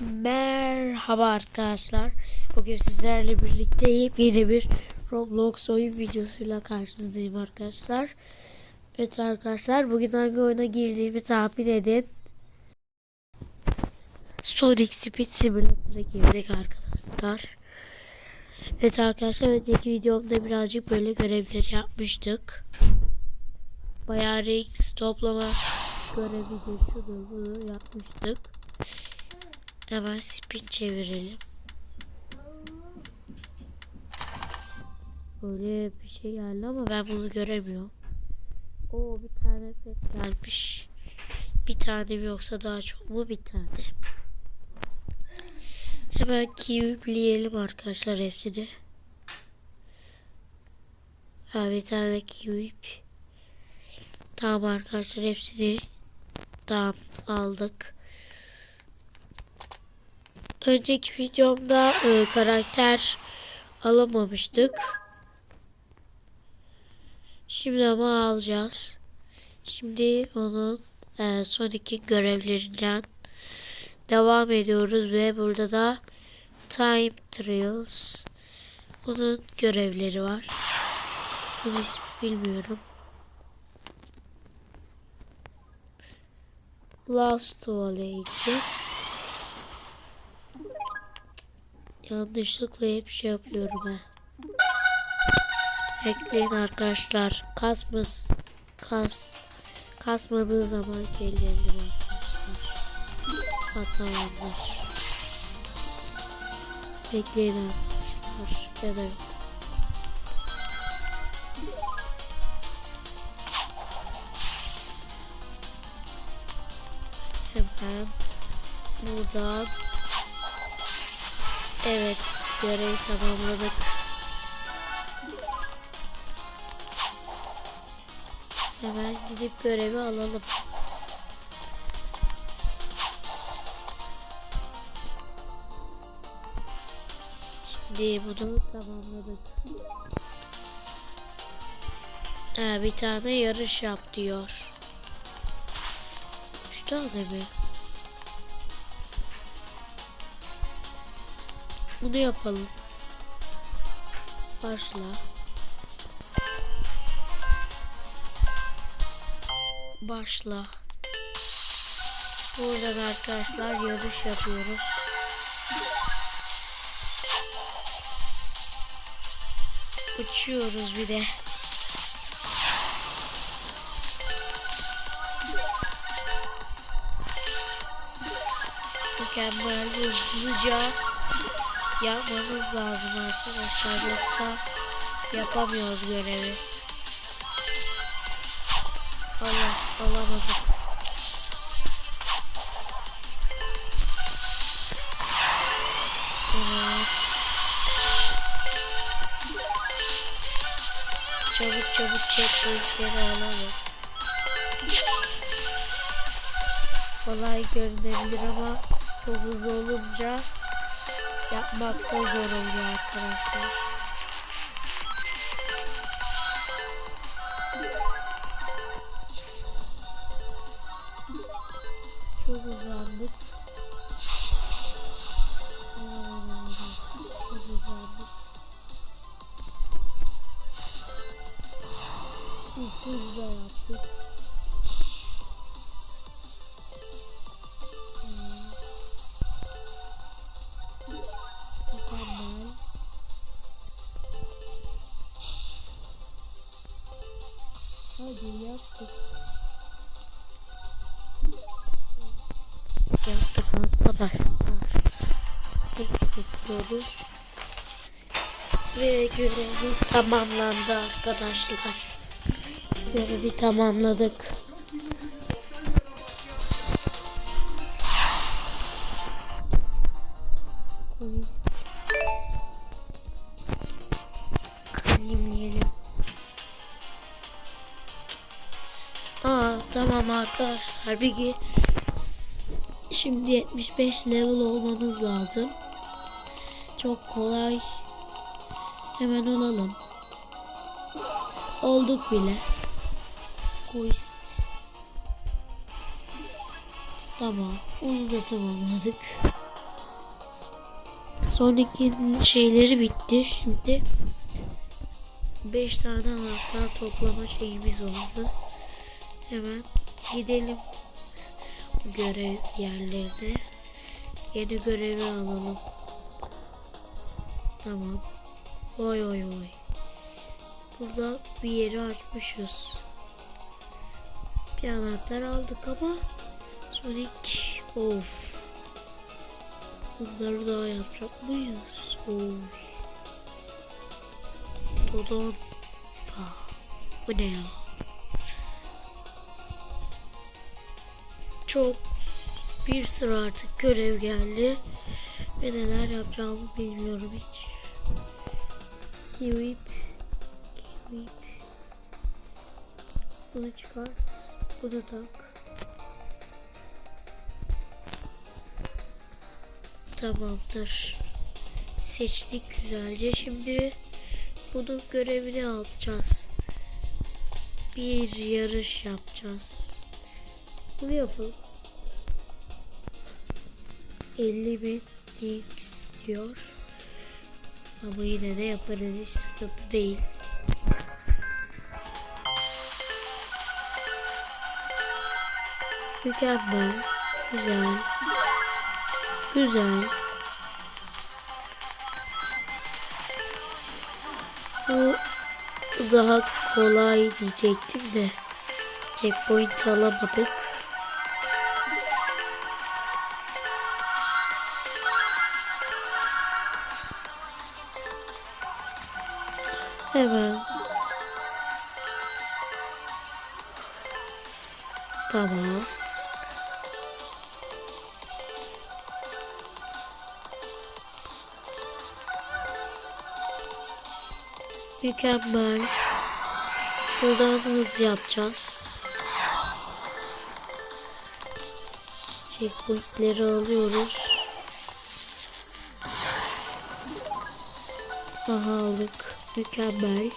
Merhaba arkadaşlar. Bugün sizlerle birlikte yeni bir Roblox oyun videosuyla karşınızdayım arkadaşlar. Evet arkadaşlar bugün hangi oyuna girdiğimi tahmin edin. Sonic Speed Simulator'a girdik arkadaşlar. Evet arkadaşlar önceki videomda birazcık böyle görevleri yapmıştık. Bayağı rings toplama görevi şunu bunu yapmıştık. Hemen spin çevirelim. Böyle bir şey geldi ama ben bunu göremiyorum. Oo bir tane pet gelmiş. Bir tane mi yoksa daha çok mu bir tane. Hemen kiwipleyelim arkadaşlar hepsini. Ha bir tane kiwip. Tamam arkadaşlar hepsini tamam aldık. Önceki videomda e, karakter alamamıştık. Şimdi ama alacağız. Şimdi onun e, son iki görevlerinden devam ediyoruz ve burada da Time Trials bunun görevleri var. Bunu ismi bilmiyorum. Last Valley'ci. Yanlışlıkla hep şey yapıyorum ha. Bekleyin arkadaşlar. Kasmız kas kasmadığı zaman gelelim arkadaşlar. Ha tamamdır. Bekleyin arkadaşlar. Ya da yok. Hemen buradan Evet, görevi tamamladık. Hemen gidip görevi alalım. Şimdi bunu tamamladık. Ha, bir tane yarış yap diyor. Üç tane mi? Bunu yapalım. Başla. Başla. Buradan arkadaşlar yarış yapıyoruz. Uçuyoruz bir de. Mükemmel hızlıca yapmamız lazım arkadaşlar yoksa yapamıyoruz görevi. Allah alamadım. Evet. Çabuk çabuk checkpointleri alalım. Kolay görünebilir ama çok hızlı olunca yapmakta zor oluyor arkadaşlar. Çok hızlandık. Çok hızlandık. İlk hızla yaptık. Hadi yaptık. Yaptık arkadaşlar. Eksikleri. Ve görevi tamamlandı arkadaşlar. Görevi tamamladık. Evet. Tamam arkadaşlar bir şimdi 75 level olmamız lazım. Çok kolay. Hemen olalım. Olduk bile. Quest. Tamam. Onu da tamamladık. Sonic'in şeyleri bitti. Şimdi 5 tane anahtar toplama şeyimiz oldu. Hemen gidelim görev yerlerine. Yeni görevi alalım. Tamam. Oy oy oy. Burada bir yeri açmışız. Bir anahtar aldık ama Sonic of. Bunları daha yapacak mıyız? Oy. Dodon. Pa. Bu ne ya? Çok bir sıra artık görev geldi. Ve neler yapacağımı bilmiyorum hiç. Kiwip. Kiwip. Bunu çıkar. Bunu tak. Tamamdır. Seçtik güzelce. Şimdi bunun görevini yapacağız. Bir yarış yapacağız. Bunu yapalım. 50 bin istiyor. Ama yine de yaparız hiç sıkıntı değil. Mükemmel. Güzel. Güzel. Bu daha kolay diyecektim de checkpoint alamadık. Hemen. Tamam. Mükemmel. Şuradan hız yapacağız. Checkpointleri alıyoruz. Aha aldık. Mükemmel.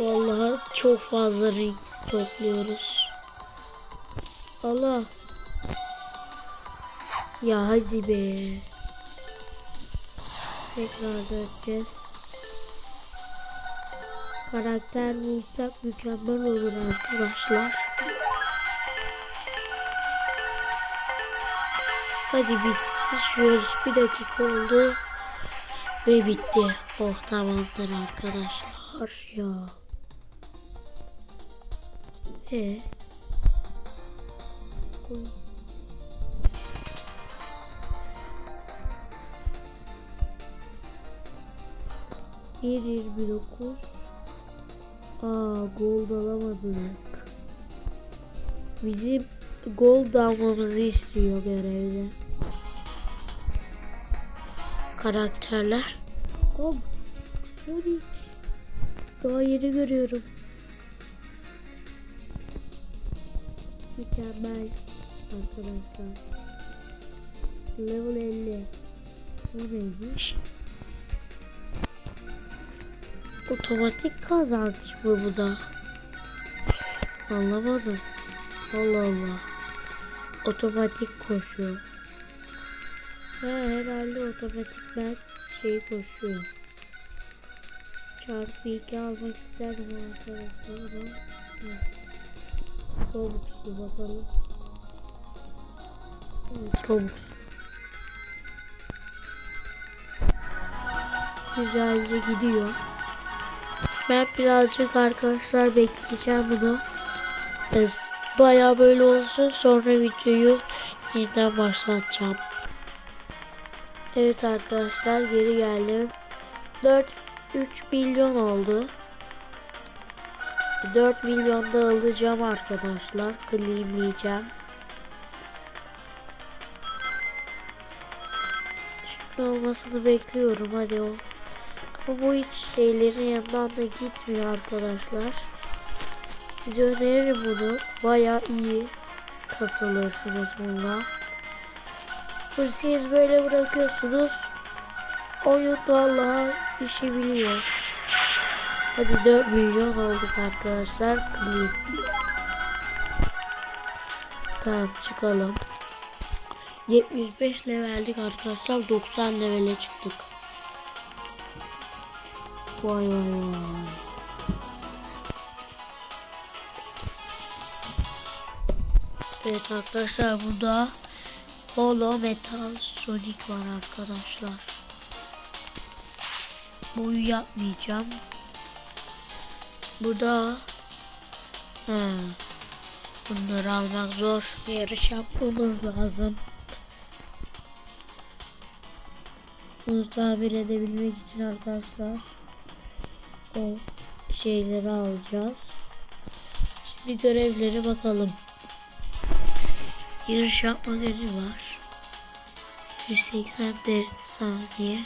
Vallahi çok fazla ring topluyoruz. Allah. Ya hadi be. Tekrar döneceğiz. Karakter bulsak mükemmel olur arkadaşlar. Hadi bitsin şu yarış bir dakika oldu. Ve bitti. Oh tamamdır arkadaşlar ya. E. Oy. Bir yirmi dokuz. Aa gold alamadık. Bizim gold almamızı istiyor görevde. Karakterler. Abi Sonic. Daha yeni görüyorum. Mükemmel arkadaşlar. Level 50. Bu neymiş? Otomatik kazanç mı bu da? Anlamadım. Allah Allah. Otomatik koşuyor. He herhalde otomatikten şey koşuyor. Çarpı 2 almak isterdim arkadaşlar ama. Robux'u bakalım. Evet. Güzelce gidiyor. Ben birazcık arkadaşlar bekleyeceğim bunu. Bayağı böyle olsun sonra videoyu yeniden başlatacağım. Evet arkadaşlar geri geldim. 4 3 milyon oldu. 4 milyonda alacağım arkadaşlar. Claimleyeceğim. Şimdi olmasını bekliyorum hadi o. Ama bu hiç şeylerin yanından da gitmiyor arkadaşlar. Size öneririm bunu. Baya iyi kasılırsınız bununla. Bu siz böyle bırakıyorsunuz. Oyun vallahi işi biliyor. Hadi 4 milyon olduk arkadaşlar. Clean. Tamam çıkalım. 75 leveldik arkadaşlar. 90 levele çıktık. Vay vay vay. Evet arkadaşlar burada Holo Metal Sonic var arkadaşlar. Boyu yapmayacağım. Burada he, bunları almak zor. Yarış yapmamız lazım. Bunu tamir edebilmek için arkadaşlar o şeyleri alacağız. Şimdi görevlere bakalım. Yarış yapma görevi var. 180 de saniye.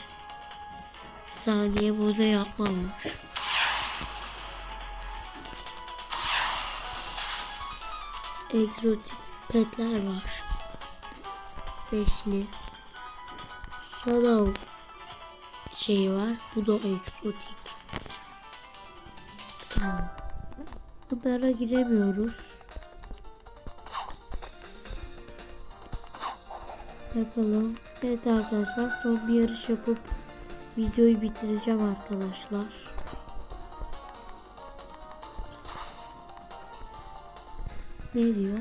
Saniye burada yapma var. Egzotik petler var. Beşli. Shadow şeyi var. Bu da egzotik. Tamam. Bunlara giremiyoruz. Bakalım. Evet arkadaşlar son bir yarış yapıp videoyu bitireceğim arkadaşlar. Ne diyor?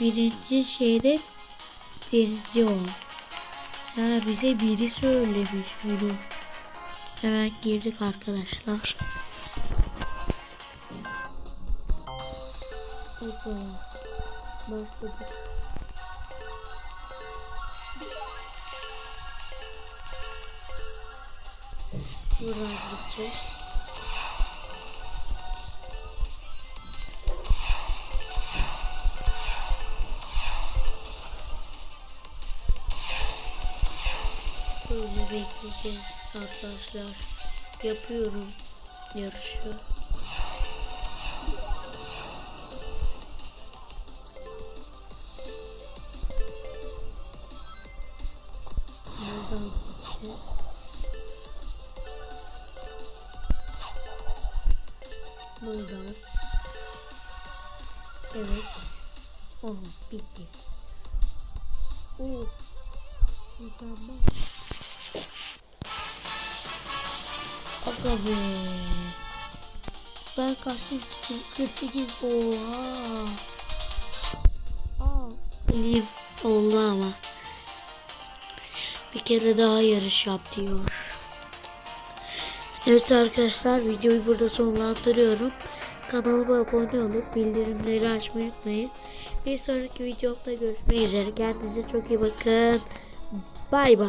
Birinci şeyde birinci o. Ha bize biri söylemiş bunu. Hemen girdik arkadaşlar. Hoppa. Başladık. Buradan gideceğiz. Böyle bekleyeceğiz arkadaşlar. Yapıyorum yarışı. Buradan gideceğiz. Buradan. Evet. Oh bitti. Oh. Mükemmel. Aga be. Ben kaçtım? 48. Oha. Aa. Elim oldu ama. Bir kere daha yarış yap diyor. Evet arkadaşlar videoyu burada sonlandırıyorum. Kanalıma abone olup bildirimleri açmayı unutmayın. Bir sonraki videomda görüşmek üzere. Kendinize çok iyi bakın. Bay bay.